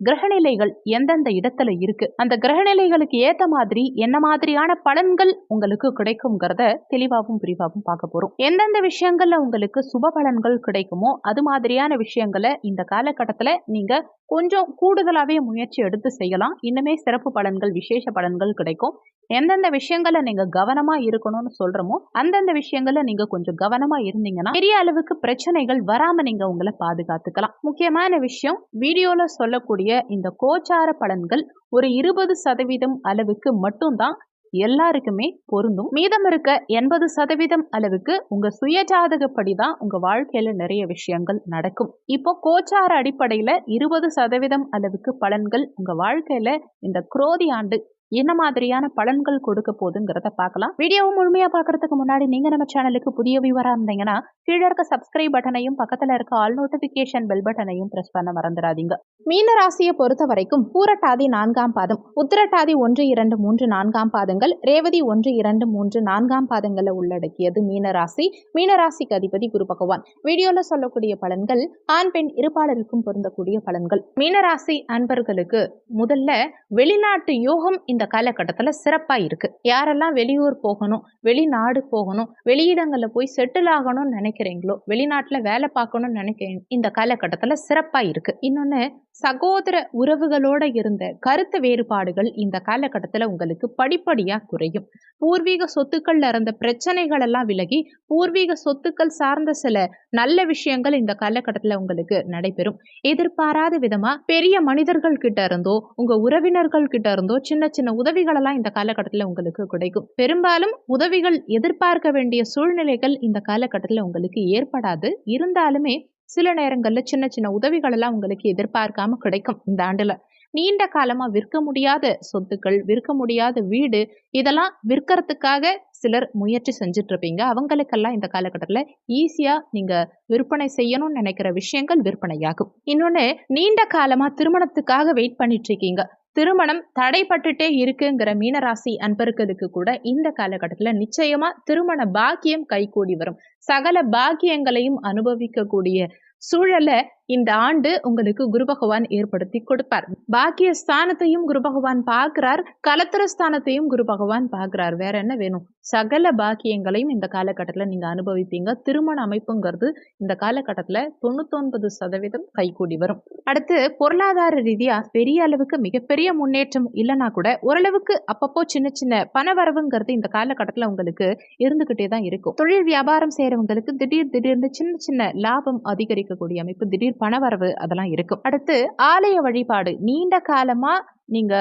கிரகநிலைகள் எந்தெந்த இடத்துல இருக்கு? அந்த கிரகநிலைகளுக்கு ஏத்த மாதிரி என்ன மாதிரியான பலன்கள் உங்களுக்கு கிடைக்குங்கிறத தெளிவாகவும் விரிவாகவும் பார்க்க போறோம். எந்தெந்த விஷயங்கள்ல உங்களுக்கு சுப பலன்கள் கிடைக்குமோ அது மாதிரியான விஷயங்களை இந்த காலகட்டத்துல நீங்க கொஞ்சம் கூடுதலாகவே முயற்சி எடுத்து செய்யலாம். இன்னுமே சிறப்பு பலன்கள் விசேஷ பலன்கள் கிடைக்கும். எந்தெந்த விஷயங்களை நீங்க கவனமா இருக்கணும்னு சொல்றோமோ அந்தந்த விஷயங்களை நீங்க கொஞ்சம் கவனமா இருந்தீங்கன்னா பெரிய அளவுக்கு பிரச்சனைகள் வராம நீங்க உங்களை பாதுகாத்துக்கலாம். முக்கியமான விஷயம் வீடியோல சொல்லக்கூடிய இந்த கோச்சார பலன்கள் ஒரு இருபது சதவீதம் அளவுக்கு மட்டும்தான் எல்லாருக்குமே பொருந்தும். மீதம் இருக்க எண்பது சதவீதம் அளவுக்கு உங்க சுயஜாதகப்படி தான் உங்க வாழ்க்கையில நிறைய விஷயங்கள் நடக்கும். இப்போ கோச்சார அடிப்படையில இருபது சதவீதம் அளவுக்கு பலன்கள் உங்க வாழ்க்கையில இந்த குரோதி ஆண்டு என்ன மாதிரியான பலன்கள் கொடுக்க போகுதுங்கிறத பார்க்கலாம். வீடியோவை முழுமையா பாக்குறதுக்கு முன்னாடி நீங்க நம்ம சேனலுக்கு புதிய வியூவரா இருந்தீங்கன்னா கீழே இருக்க சப்ஸ்கிரைப் பட்டனையும் பக்கத்துல இருக்க ஆல் நோட்டிபிகேஷன் பெல் பட்டனையும் பிரஸ் பண்ண மறந்துடாதீங்க. மீன ராசியை பொறுத்த வரைக்கும் பூரட்டாதி நான்காம் பாதம் உத்திரட்டாதி ஒன்று இரண்டு மூன்று நான்காம் பாதங்கள் ரேவதி ஒன்று இரண்டு மூன்று நான்காம் பாதங்களை உள்ளடக்கியது மீன ராசி. மீன ராசிக்கு அதிபதி குரு பகவான். வீடியோல சொல்லக்கூடிய பலன்கள் ஆண் பெண் இருப்பாளருக்கும் பொருந்தக்கூடிய பலன்கள். மீனராசி அன்பர்களுக்கு முதல்ல வெளிநாட்டு யோகம் இந்த காலகட்டத்தில் சிறப்பாக இருக்குது யாரெல்லாம் வெளியூர் போகணும் வெளிநாடு போகணும் வெளியிடங்களில் போய் செட்டில் ஆகணும்னு நினைக்கிறீங்களோ வெளிநாட்டில் வேலை பார்க்கணும்னு நினைக்கிறீங்க இந்த காலகட்டத்தில் சிறப்பாக இருக்குது இன்னொன்று சகோதர உறவுகளோட இருந்த கருத்து வேறுபாடுகள் இந்த காலகட்டத்தில் உங்களுக்கு படிப்படியாக குறையும். பூர்வீக சொத்துக்கள்ல இருந்த பிரச்சனைகள் எல்லாம் விலகி பூர்வீக சொத்துக்கள் சார்ந்த சில நல்ல விஷயங்கள் இந்த காலகட்டத்தில் உங்களுக்கு நடைபெறும். எதிர்பாராத விதமா பெரிய மனிதர்கள் கிட்ட இருந்தோ உங்க உறவினர்கள் கிட்ட இருந்தோ சின்ன சின்ன உதவிகள் எல்லாம் இந்த காலகட்டத்தில் உங்களுக்கு கிடைக்கும். பெரும்பாலும் உதவிகள் எதிர்பார்க்க வேண்டிய சூழ்நிலைகள் இந்த காலகட்டத்தில் உங்களுக்கு ஏற்படாது. இருந்தாலுமே சில நேரங்கள்ல சின்ன சின்ன உதவிகள் எல்லாம் உங்களுக்கு எதிர்பார்க்காம கிடைக்கும் இந்த ஆண்டுல. நீண்ட காலமா விற்க முடியாத சொத்துக்கள் விற்க முடியாத வீடு இதெல்லாம் விற்கிறதுக்காக சிலர் முயற்சி செஞ்சுட்டு இருப்பீங்க அவங்களுக்கெல்லாம் இந்த காலகட்டத்தில் ஈஸியா நீங்க விற்பனை செய்யணும்னு நினைக்கிற விஷயங்கள் விற்பனையாகும். இன்னொன்னு நீண்ட காலமா திருமணத்துக்காக வெயிட் பண்ணிட்டு இருக்கீங்க திருமணம் தடைப்பட்டுட்டே இருக்குங்கிற மீனராசி அன்பர்களுக்கு கூட இந்த காலகட்டத்தில் நிச்சயமா திருமண பாக்கியம் கைகூடி வரும். சகல பாக்கியங்களையும் அனுபவிக்கக்கூடிய சூழலை இந்த ஆண்டு உங்களுக்கு குரு பகவான் ஏற்படுத்தி கொடுப்பார். பாக்கிய ஸ்தானத்தையும் குரு பகவான் பார்க்கிறார். கலத்திர ஸ்தானத்தையும் குரு பகவான் பார்க்கிறார். வேற என்ன வேணும்? சகல பாக்கியங்களையும் இந்த காலகட்டத்தில் நீங்க அனுபவிப்பீங்க. திருமண அமைப்புங்கிறது இந்த காலகட்டத்தில் தொண்ணூத்தொன்பது சதவீதம் கைகூடி வரும். அடுத்து பொருளாதார ரீதியா பெரிய அளவுக்கு மிகப்பெரிய முன்னேற்றம் இல்லைனா கூட ஓரளவுக்கு அப்பப்போ சின்ன சின்ன பண வரவுங்கிறது இந்த காலகட்டத்தில் உங்களுக்கு இருந்துகிட்டே தான் இருக்கும். தொழில் வியாபாரம் செய்யறவங்களுக்கு திடீர் திடீர்னு சின்ன சின்ன லாபம் அதிகரிக்கக்கூடிய அமைப்பு திடீர் பணவரவு அதெல்லாம் இருக்கும். அடுத்து ஆலய வழிபாடு. நீண்ட காலமா நீங்க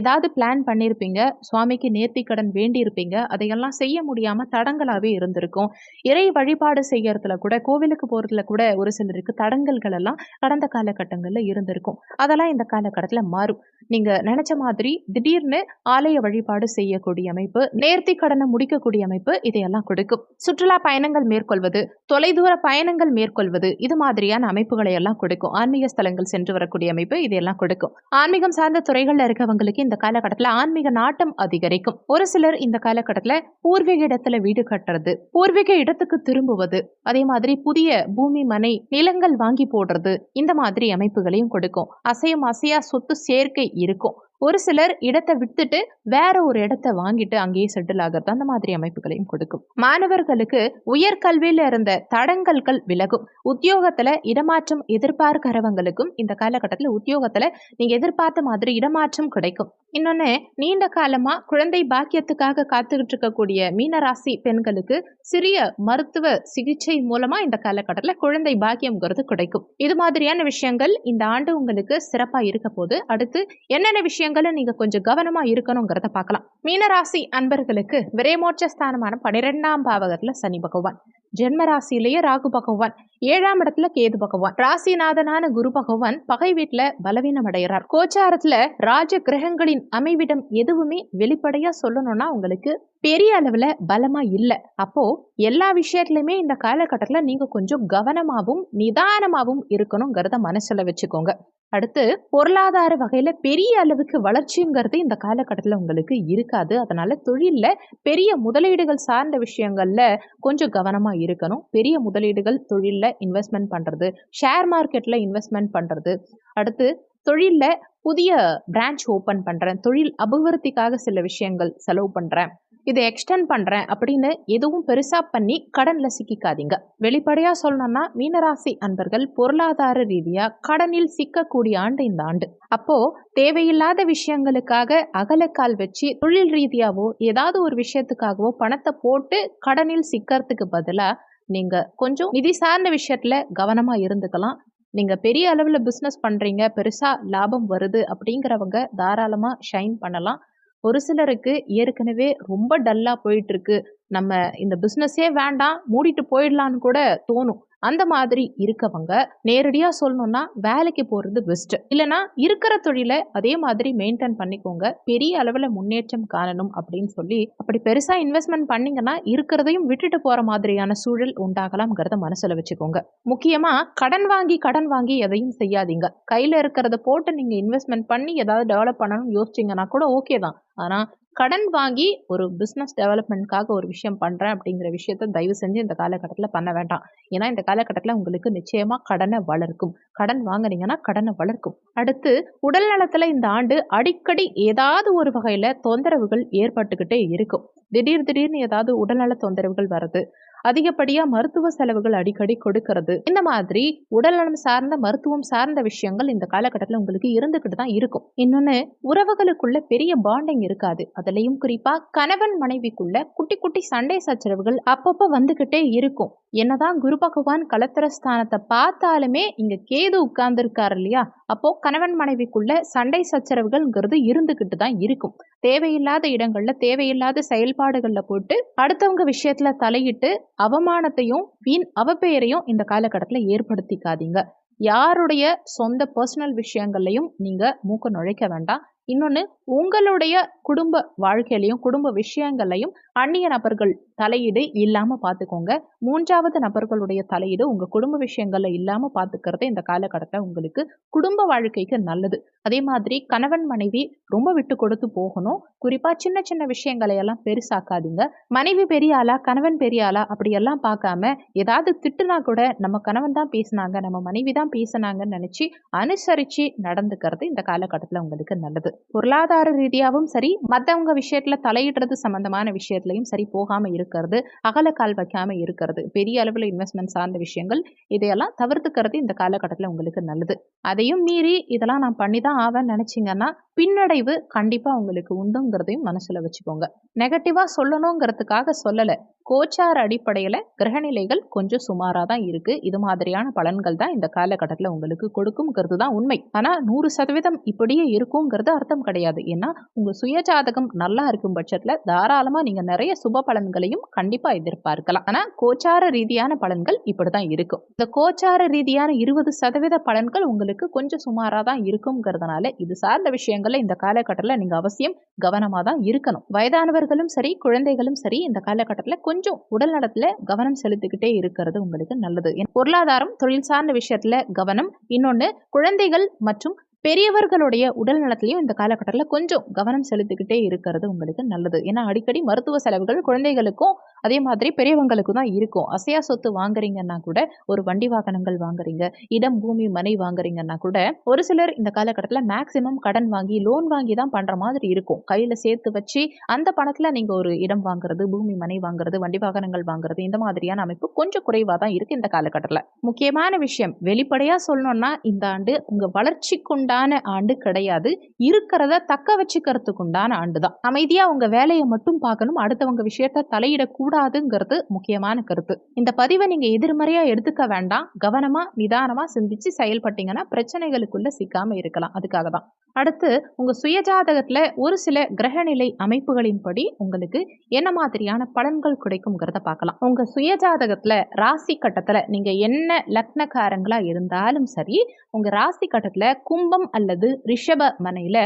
ஏதாவது பிளான் பண்ணியிருப்பீங்க சுவாமிக்கு நேர்த்தி கடன் வேண்டியிருப்பீங்க அதையெல்லாம் செய்ய முடியாமல் தடங்களாகவே இருந்திருக்கும். இறை வழிபாடு செய்யறதுல கூட கோவிலுக்கு போகிறதுல கூட ஒரு சிலருக்கு தடங்கல்கள் எல்லாம் கடந்த காலகட்டங்களில் இருந்திருக்கும். அதெல்லாம் இந்த காலகட்டத்தில் மாறும். நீங்கள் நினச்ச மாதிரி திடீர்னு ஆலய வழிபாடு செய்யக்கூடிய அமைப்பு நேர்த்தி கடனை முடிக்கக்கூடிய அமைப்பு இதையெல்லாம் கொடுக்கும். சுற்றுலா பயணங்கள் மேற்கொள்வது தொலைதூர பயணங்கள் மேற்கொள்வது இது மாதிரியான அமைப்புகளை எல்லாம் கொடுக்கும். ஆன்மீக ஸ்தலங்கள் சென்று வரக்கூடிய அமைப்பு இதையெல்லாம் கொடுக்கும். ஆன்மீகம் சார்ந்த துறைகளில் இருக்கவங்களுக்கு இந்த காலகட்டத்தில் ஆன்மீக நாட்டம் அதிகரிக்கும். ஒரு சிலர் இந்த காலகட்டத்தில் பூர்வீக இடத்துல வீடு கட்டுறது பூர்வீக இடத்துக்கு திரும்புவது அதே மாதிரி புதிய பூமி மனை நிலங்கள் வாங்கி போடுறது இந்த மாதிரி அமைப்புகளையும் கொடுக்கும். அசையும் அசையா சொத்து சேர்க்கை இருக்கும். ஒரு சிலர் இடத்தை விட்டுட்டு வேற ஒரு இடத்தை வாங்கிட்டு அங்கேயே செட்டில் ஆகிறது அந்த மாதிரி அமைப்புகளையும் கொடுக்கும். மாணவர்களுக்கு உயர்கல்வியில இருந்த தடங்கல்கள் விலகும். உத்தியோகத்துல இடமாற்றம் எதிர்பார்க்கிறவங்களுக்கும் இந்த காலகட்டத்தில் உத்தியோகத்துல நீங்க எதிர்பார்த்த மாதிரி இடமாற்றம் கிடைக்கும். இன்னொன்னு நீண்ட காலமா குழந்தை பாக்கியத்துக்காக காத்துக்கிட்டு இருக்கக்கூடிய மீனராசி பெண்களுக்கு சிறிய மருத்துவ சிகிச்சை மூலமா இந்த காலகட்டத்தில் குழந்தை பாக்கியம்ங்கிறது கிடைக்கும். இது மாதிரியான விஷயங்கள் இந்த ஆண்டு உங்களுக்கு சிறப்பா இருக்க போது அடுத்து என்னென்ன விஷயங்கள் நீங்க கொஞ்சம் கவனமா இருக்கணுங்கிறத பார்க்கலாம். மீனராசி அன்பர்களுக்கு விரைமோட்ச ஸ்தானமான பனிரெண்டாம் பாவகத்துல சனி பகவான். ஜென்ம ராசியிலேயே ராகு பகவான். ஏழாம் இடத்துல கேது பகவான். ராசிநாதனான குரு பகவான் பகை வீட்டுல பலவீனம் அடைகிறார். கோச்சாரத்துல ராஜ கிரகங்களின் அமைவிடம் எதுவுமே வெளிப்படையா சொல்லணும்னா உங்களுக்கு பெரிய அளவுல பலமா இல்ல. அப்போ எல்லா விஷயத்துலயுமே இந்த காலகட்டத்துல நீங்க கொஞ்சம் கவனமாவும் நிதானமாவும் இருக்கணுங்கிறத மனசுல வச்சுக்கோங்க. அடுத்து பொருளாதார வகையில பெரிய அளவுக்கு வளர்ச்சிங்கிறது இந்த காலகட்டத்தில் உங்களுக்கு இருக்கு? இருக்காது. அதனால தொழில்ல பெரிய முதலீடுகள் சார்ந்த விஷயங்கள்ல கொஞ்சம் கவனமா இருக்கணும். பெரிய முதலீடுகள் தொழிலில் இன்வெஸ்ட்மெண்ட் பண்ணுறது ஷேர் மார்க்கெட்ல இன்வெஸ்ட்மெண்ட் பண்றது. அடுத்து தொழிலில் புதிய பிரான்ச் ஓப்பன் பண்றேன். தொழில் அபிவிருத்திக்காக சில விஷயங்கள் செலவு பண்றேன். இதை எக்ஸ்டெண்ட் பண்ணுறேன் அப்படின்னு எதுவும் பெருசாக பண்ணி கடனில் சிக்கிக்காதீங்க. வெளிப்படையாக சொல்லணும்னா மீனராசி அன்பர்கள் பொருளாதார ரீதியாக கடனில் சிக்கக்கூடிய ஆண்டு இந்த ஆண்டு. அப்போது தேவையில்லாத விஷயங்களுக்காக அகலக்கால் வச்சு தொழில் ரீதியாகவோ ஏதாவது ஒரு விஷயத்துக்காகவோ பணத்தை போட்டு கடனில் சிக்கிறதுக்கு பதிலாக நீங்கள் கொஞ்சம் நிதி சார்ந்த விஷயத்தில் கவனமாக இருந்துக்கலாம். நீங்கள் பெரிய அளவில் பிஸ்னஸ் பண்ணுறீங்க பெருசாக லாபம் வருது அப்படிங்கிறவங்க தாராளமாக ஷைன் பண்ணலாம். ஒரு சிலருக்கு ஏற்கனவே ரொம்ப டல்லாக போயிட்டுருக்கு நம்ம இந்த பிஸ்னஸே வேண்டாம் மூடிட்டு போயிடலான்னு கூட தோணும். அந்த மாதிரி இருக்கவங்க நேரடியாக சொல்லணும்னா வேலைக்கு போகிறது பெஸ்ட்டு இல்லைனா இருக்கிற தொழிலை அதே மாதிரி மெயின்டைன் பண்ணிக்கோங்க. பெரிய அளவில் முன்னேற்றம் காணணும் அப்படின்னு சொல்லி அப்படி பெருசாக இன்வெஸ்ட்மெண்ட் பண்ணிங்கன்னா இருக்கிறதையும் விட்டுட்டு போகிற மாதிரியான சூழல் உண்டாகலாம்ங்கிறத மனசில் வச்சுக்கோங்க. முக்கியமாக கடன் வாங்கி கடன் வாங்கி எதையும் செய்யாதீங்க. கையில் இருக்கிறத போட்டு நீங்கள் இன்வெஸ்ட்மெண்ட் பண்ணி ஏதாவது டெவலப் பண்ணணும்னு யோசிச்சிங்கன்னா கூட ஓகே தான். ஆனால் கடன் வாங்கி ஒரு பிஸ்னஸ் டெவலப்மெண்ட்காக ஒரு விஷயம் பண்ணுறேன் அப்படிங்கிற விஷயத்த தயவு செஞ்சு இந்த காலகட்டத்தில் பண்ண வேண்டாம். ஏன்னா இந்த காலகட்டத்தில் உங்களுக்கு நிச்சயமாக கடனை வளர்க்கும். கடன் வாங்குனீங்கன்னா கடனை வளர்க்கும். அடுத்து உடல் நலத்தில் இந்த ஆண்டு அடிக்கடி ஏதாவது ஒரு வகையில் தொந்தரவுகள் ஏற்பட்டுக்கிட்டே இருக்கும். திடீர் திடீர்னு ஏதாவது உடல்நல தொந்தரவுகள் வருது அதிகப்படியாக மருத்துவ செலவுகள் அடிக்கடி கொடுக்கறது இந்த மாதிரி உடல்நலம் சார்ந்த மருத்துவம் சார்ந்த விஷயங்கள் இந்த காலகட்டத்தில் உங்களுக்கு இருந்துக்கிட்டு தான் இருக்கும். இன்னொன்று உறவுகளுக்குள்ள பெரிய பாண்டிங் இருக்காது. அதுலேயும் குறிப்பாக கணவன் மனைவிக்குள்ள குட்டி குட்டி சண்டை சச்சரவுகள் அப்பப்போ வந்துக்கிட்டே இருக்கும். என்னதான் குரு பகவான் கலத்திரஸ்தானத்தை பார்த்தாலுமே இங்கே கேது உட்கார்ந்துருக்கார் இல்லையா? அப்போது கணவன் மனைவிக்குள்ள சண்டை சச்சரவுகள்ங்கிறது இருந்துக்கிட்டு தான் இருக்கும். தேவையில்லாத இடங்களில் தேவையில்லாத செயல்பாடுகளில் போட்டு அடுத்தவங்க விஷயத்தில் தலையிட்டு அவமானத்தையும் வீண் அவப்பெயரையும் இந்த காலகட்டத்தில் ஏற்படுத்திக்காதீங்க. யாருடைய சொந்த பர்சனல் விஷயங்கள்லையும் நீங்கள் மூக்க நுழைக்க வேண்டாம். இன்னொன்று உங்களுடைய குடும்ப வாழ்க்கையிலையும் குடும்ப விஷயங்களையும் அந்நிய நபர்கள் தலையீடு இல்லாமல் பார்த்துக்கோங்க மூன்றாவது நபர்களுடைய தலையீடு உங்கள் குடும்ப விஷயங்களில் இல்லாமல் பார்த்துக்கிறது இந்த காலகட்டத்தில் உங்களுக்கு குடும்ப வாழ்க்கைக்கு நல்லது. அதே மாதிரி கணவன் மனைவி ரொம்ப விட்டு கொடுத்து போகணும். குறிப்பாக சின்ன சின்ன விஷயங்களை எல்லாம் பெருசாக்காதீங்க. மனைவி பெரிய ஆளா கணவன் பெரிய ஆளா அப்படியெல்லாம் பார்க்காம ஏதாவது திட்டுனா கூட நம்ம கணவன் தான் பேசினாங்க நம்ம மனைவி தான் பேசினாங்கன்னு நினச்சி அனுசரித்து நடந்துக்கிறது இந்த காலகட்டத்தில் உங்களுக்கு நல்லது. பொருளாதார ரீதியாகவும் சரி மற்றவங்க விஷயத்தில் தலையிடுறது சம்மந்தமான விஷயத்துலையும் சரி போகாமல் இருக்கிறது அகலக்கால் வைக்காமல் இருக்கிறது பெரிய அளவில் இன்வெஸ்ட்மெண்ட் சார்ந்த விஷயங்கள் இதையெல்லாம் தவிர்த்துக்கிறது இந்த காலகட்டத்தில் உங்களுக்கு நல்லது. அதையும் மீறி இதெல்லாம் நான் பண்ணி தான் ஆவேன் நினச்சிங்கன்னா பின்னடைவு கண்டிப்பாக உங்களுக்கு உண்டுங்கிறதையும் மனசில் வச்சுக்கோங்க. நெகட்டிவாக சொல்லணுங்கிறதுக்காக சொல்லலை. கோச்சார் அடிப்படையில் கிரகநிலைகள் கொஞ்சம் சுமாராக தான் இருக்குது இது மாதிரியான பலன்கள் தான் இந்த காலகட்டத்தில் உங்களுக்கு கொடுக்குங்கிறது தான் உண்மை. ஆனால் நூறு சதவீதம் இப்படியே இருக்குங்கிறது அர்த்தம் கிடையாது. ஏன்னா உங்கள் சுயஜாதகம் நல்லா இருக்கும் பட்சத்தில் தாராளமாக நீங்கள் நிறைய சுப பலன்களையும் கண்டிப்பாக எதிர்பார்க்கலாம். ஆனால் கோச்சார ரீதியான பலன்கள் இப்படி தான் இருக்கும். இந்த கோச்சார ரீதியான இருபது சதவீத பலன்கள் உங்களுக்கு கொஞ்சம் சுமாராக தான் இருக்குங்கிறதுனால இது சார்ந்த விஷயங்களை இந்த காலகட்டத்தில் நீங்கள் அவசியம் கவனமாக தான் இருக்கணும். வயதானவர்களும் சரி குழந்தைகளும் சரி இந்த காலகட்டத்தில் கொஞ்சம் கொஞ்சம் உடல் நலத்துல கவனம் செலுத்திக்கிட்டே இருக்கிறது உங்களுக்கு நல்லது. பொருளாதாரம் தொழில் சார்ந்த விஷயத்துல கவனம் இன்னொன்று குழந்தைகள் மற்றும் பெரியவர்களுடைய உடல் நலத்திலையும் இந்த காலகட்டத்தில் கொஞ்சம் கவனம் செலுத்திக்கிட்டே இருக்கிறது உங்களுக்கு நல்லது. ஏன்னா அடிக்கடி மருத்துவ செலவுகள் குழந்தைகளுக்கும் அதே மாதிரி பெரியவங்களுக்கும் தான் இருக்கும். அசையா சொத்து வாங்குறீங்கன்னா கூட ஒரு வண்டி வாகனங்கள் வாங்குறீங்க இடம் பூமி மனை வாங்குறீங்கன்னா கூட ஒரு சிலர் இந்த காலகட்டத்தில் மேக்சிமம் கடன் வாங்கி லோன் வாங்கி தான் பண்ணுற மாதிரி இருக்கும். கையில் சேர்த்து வச்சு அந்த பணத்தில் நீங்கள் ஒரு இடம் வாங்குறது பூமி மனை வாங்குறது வண்டி வாகனங்கள் வாங்குறது இந்த மாதிரியான அமைப்பு கொஞ்சம் குறைவாக தான் இருக்குது இந்த காலகட்டத்தில். முக்கியமான விஷயம் வெளிப்படையாக சொல்லணும்னா இந்த ஆண்டு உங்கள் வளர்ச்சிக்குண்டான ஆண்டு கிடையாது. இருக்கிறத தக்க வச்சுக்கிறதுக்கு உண்டான ஆண்டு தான் அமைதியாக உங்கள் வேலையை மட்டும் பார்க்கணும் அடுத்தவங்க விஷயத்த தலையிடக்கூடாது கூடாதுங்கிறது முக்கியமான கருத்து. இந்த பதிவை நீங்க எதிர்மறையா எடுத்துக்க வேண்டாம். கவனமா நிதானமா சிந்திச்சு செயல்பட்டீங்கன்னா பிரச்சனைகளுக்குள்ள சிக்காம இருக்கலாம். அதுக்காக தான். அடுத்து உங்க சுயஜாதகத்துல ஒரு சில கிரகநிலை அமைப்புகளின்படி உங்களுக்கு என்ன மாதிரியான பலன்கள் கிடைக்கும்ங்கிறத பார்க்கலாம். உங்க சுயஜாதகத்துல ராசி கட்டத்துல நீங்க என்ன லக்னக்காரங்களா இருந்தாலும் சரி உங்க ராசி கட்டத்துல கும்பம் அல்லது ரிஷப மனையில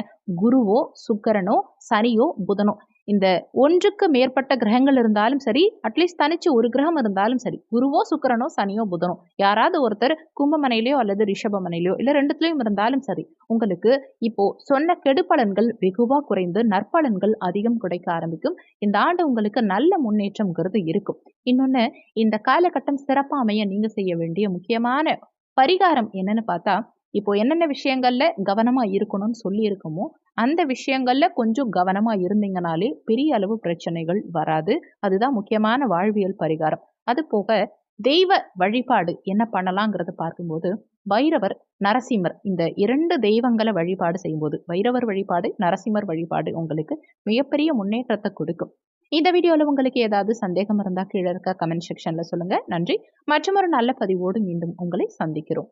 குருவோ சுக்கரனோ சனியோ புதனோ இந்த ஒன்றுக்கு மேற்பட்ட கிரகங்கள் இருந்தாலும் சரி அட்லீஸ்ட் தனிச்சு ஒரு கிரகம் இருந்தாலும் சரி குருவோ சுக்கரனோ சனியோ புதனோ யாராவது ஒருத்தர் கும்பமனையிலையோ அல்லது ரிஷபமனையிலையோ இல்லை ரெண்டுத்துலையும் இருந்தாலும் சரி உங்களுக்கு இப்போ சொன்ன கெடுபலன்கள் வெகுவா குறைந்து நற்பலன்கள் அதிகம் கிடைக்க ஆரம்பிக்கும். இந்த ஆண்டு உங்களுக்கு நல்ல முன்னேற்றம்ங்கிறது இருக்கும். இன்னொன்று இந்த காலகட்டம் சிறப்பாக அமைய நீங்க செய்ய வேண்டிய முக்கியமான பரிகாரம் என்னன்னு பார்த்தா இப்போ என்னென்ன விஷயங்கள்ல கவனமா இருக்கணும்னு சொல்லி இருக்கோமோ அந்த விஷயங்களில் கொஞ்சம் கவனமாக இருந்தீங்கனாலே பெரிய அளவு பிரச்சனைகள் வராது. அதுதான் முக்கியமான வாழ்வியல் பரிகாரம். அது போக தெய்வ வழிபாடு என்ன பண்ணலாங்கிறத பார்க்கும்போது பைரவர் நரசிம்மர் இந்த இரண்டு தெய்வங்களை வழிபாடு செய்யும்போது பைரவர் வழிபாடு நரசிம்மர் வழிபாடு உங்களுக்கு மிகப்பெரிய முன்னேற்றத்தை கொடுக்கும். இந்த வீடியோவில் உங்களுக்கு ஏதாவது சந்தேகம் இருந்தால் கீழே இருக்க கமெண்ட் செக்ஷனில் சொல்லுங்கள் நன்றி. மற்றும் ஒரு நல்ல பதிவோடு மீண்டும் உங்களை சந்திக்கிறோம்.